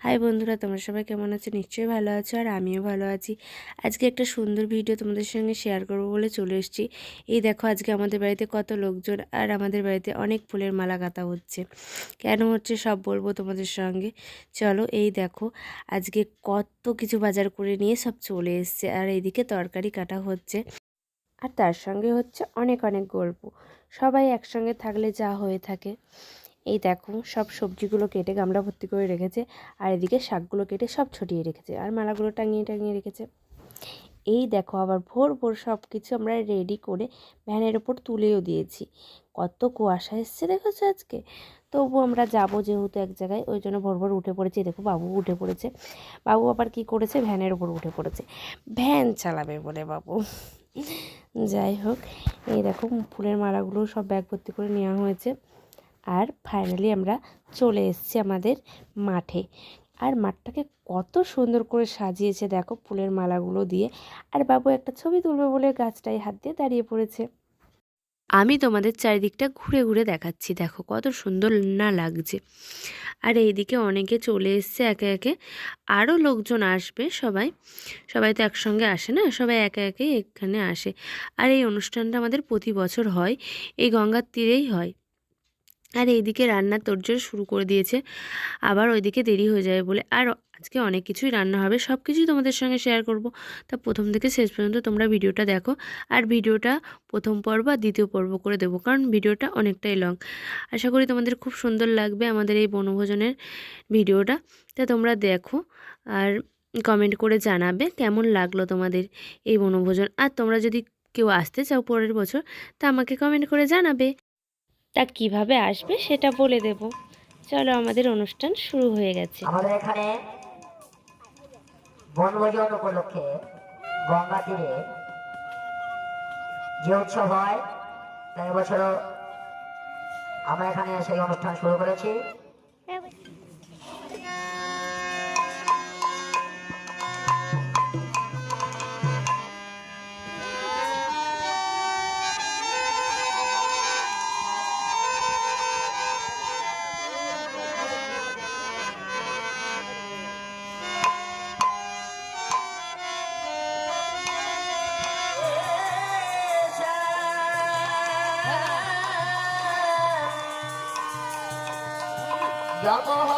High বন্ধুরা, তোমরা সবাই কেমন আছো? নিশ্চয়ই ভালো আছো আর আমিও ভালো আছি। আজকে একটা সুন্দর ভিডিও তোমাদের সঙ্গে শেয়ার করব বলে চলে এসেছি। এই দেখো, আজকে আমাদের বাড়িতে কত লোকজন আর আমাদের বাড়িতে অনেক ফুলের মালা গাঁথা হচ্ছে। কেন হচ্ছে সব বলব তোমাদের সঙ্গে? চলো, এই দেখো, আজকে কত কিছু বাজার করে নিয়ে সব চলে এসছে আর এইদিকে তরকারি কাটা হচ্ছে। আর তার সঙ্গে হচ্ছে অনেক অনেক গল্প। সবাই একসঙ্গে থাকলে যা হয়ে থাকে। এই দেখো, সব সবজিগুলো কেটে গামলা ভর্তি করে রেখেছে, আর এদিকে শাকগুলো কেটে সব ছড়িয়ে রেখেছে, আর মালাগুলো টাঙিয়ে টাঙিয়ে রেখেছে। এই দেখো, আবার ভোর ভোর সব কিছু আমরা রেডি করে ভ্যানের ওপর তুলেও দিয়েছি। কত কুয়াশা এসছে দেখেছ আজকে? তবু আমরা যাব যেহেতু এক জায়গায়, ওই জন্য ভোর ভোর উঠে পড়েছি। দেখো, বাবু উঠে পড়েছে। বাবু আবার কি করেছে? ভ্যানের ওপর উঠে পড়েছে। ভ্যান চালাবে বলে, বাবু। যাই হোক, এই দেখো, ফুলের মালাগুলো সব ব্যাগ ভর্তি করে নেওয়া হয়েছে। আর ফাইনালি আমরা চলে এসেছি আমাদের মাঠে। আর মাঠটাকে কত সুন্দর করে সাজিয়েছে, দেখো ফুলের মালাগুলো দিয়ে। আর বাবু একটা ছবি তুলবে বলে গাছটায় হাত দিয়ে দাঁড়িয়ে পড়েছে। আমি তোমাদের চারিদিকটা ঘুরে ঘুরে দেখাচ্ছি, দেখো কত সুন্দর না লাগছে। আর এইদিকে অনেকে চলে এসছে একে একে। আরও লোকজন আসবে সবাই। সবাই তো একসঙ্গে আসে না? সবাই একে একে এখানে আসে। আর এই অনুষ্ঠানটা আমাদের প্রতি বছর হয়, এই গঙ্গার তীরেই হয়। আর এইদিকে রান্নার তোড়জোড় শুরু করে দিয়েছে। আবার ওইদিকে দেরি হয়ে যাবে বলে। আর আজকে অনেক কিছুই রান্না হবে, সব কিছুই তোমাদের সঙ্গে শেয়ার করব। তা প্রথম থেকে শেষ পর্যন্ত তোমরা ভিডিওটা দেখো। আর ভিডিওটা প্রথম পর্ব আর দ্বিতীয় পর্ব করে দেবো, কারণ ভিডিওটা অনেকটাই লং আশা করি তোমাদের খুব সুন্দর লাগবে আমাদের এই বনভোজনের ভিডিওটা। তা তোমরা দেখো আর কমেন্ট করে জানাবে কেমন লাগল তোমাদের এই বনভোজন। আর তোমরা যদি কেউ আসতে চাও পরের বছর, তা আমাকে কমেন্ট করে জানাবে। তা কীভাবে আসবে সেটা বলে দেব। চলো আমাদের অনুষ্ঠান শুরু হয়ে গেছে। আমাদের এখানে বনভোজন উপলক্ষে গঙ্গা তীরে যে উৎসব হয়, তাই এবছর আমরা এখানে সেই অনুষ্ঠান শুরু করেছি। Dá uma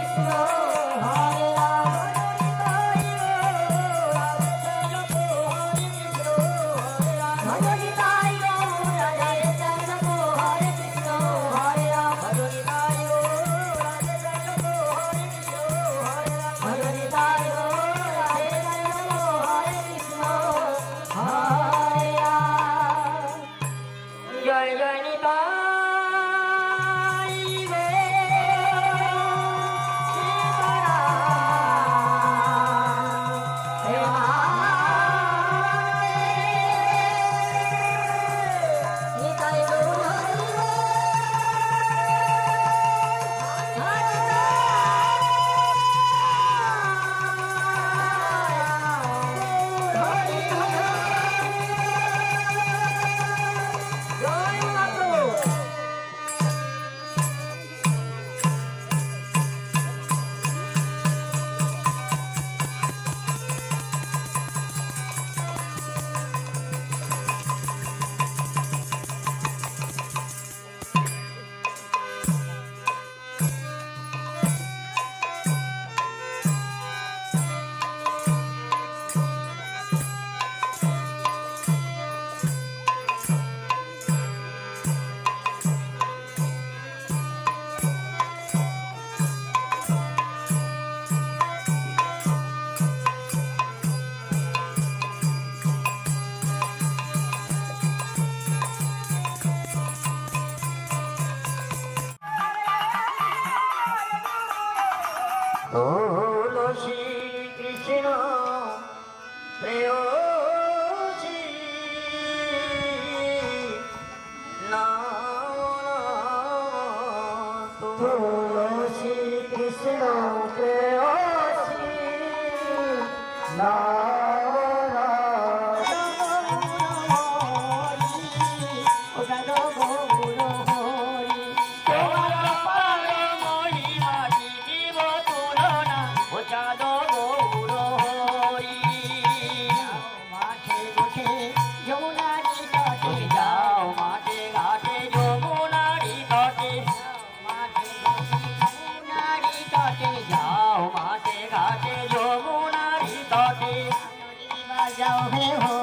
হল শ্রীকৃষ্ণ প্রেয়সী না তুল শ্রীকৃষ্ণ প্রে है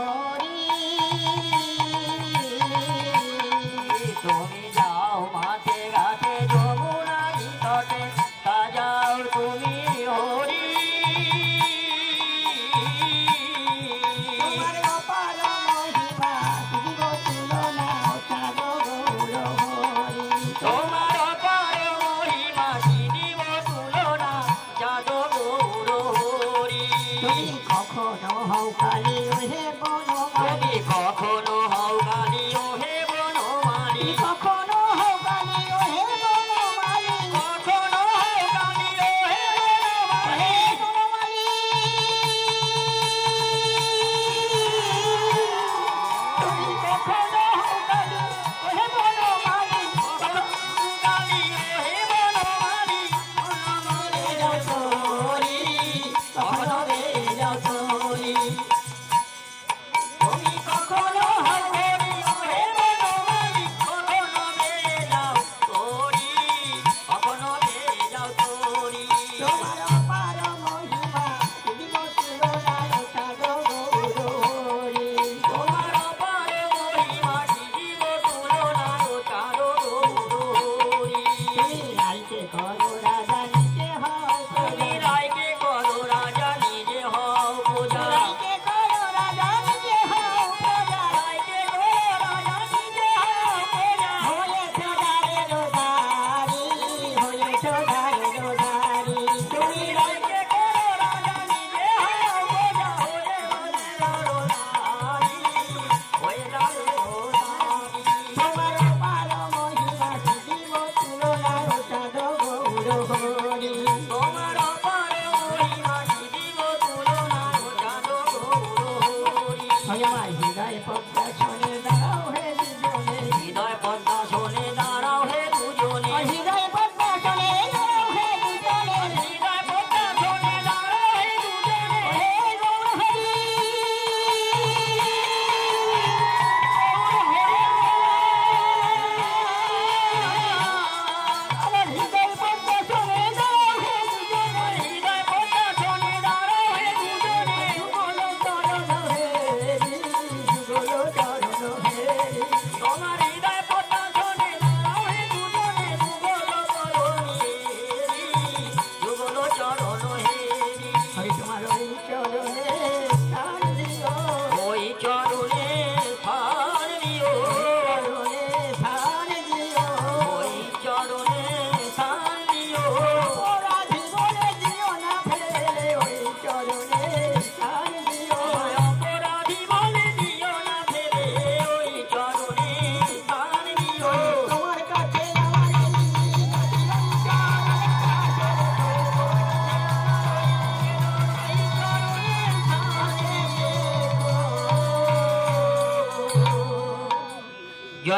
Bye.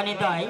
জনিদয়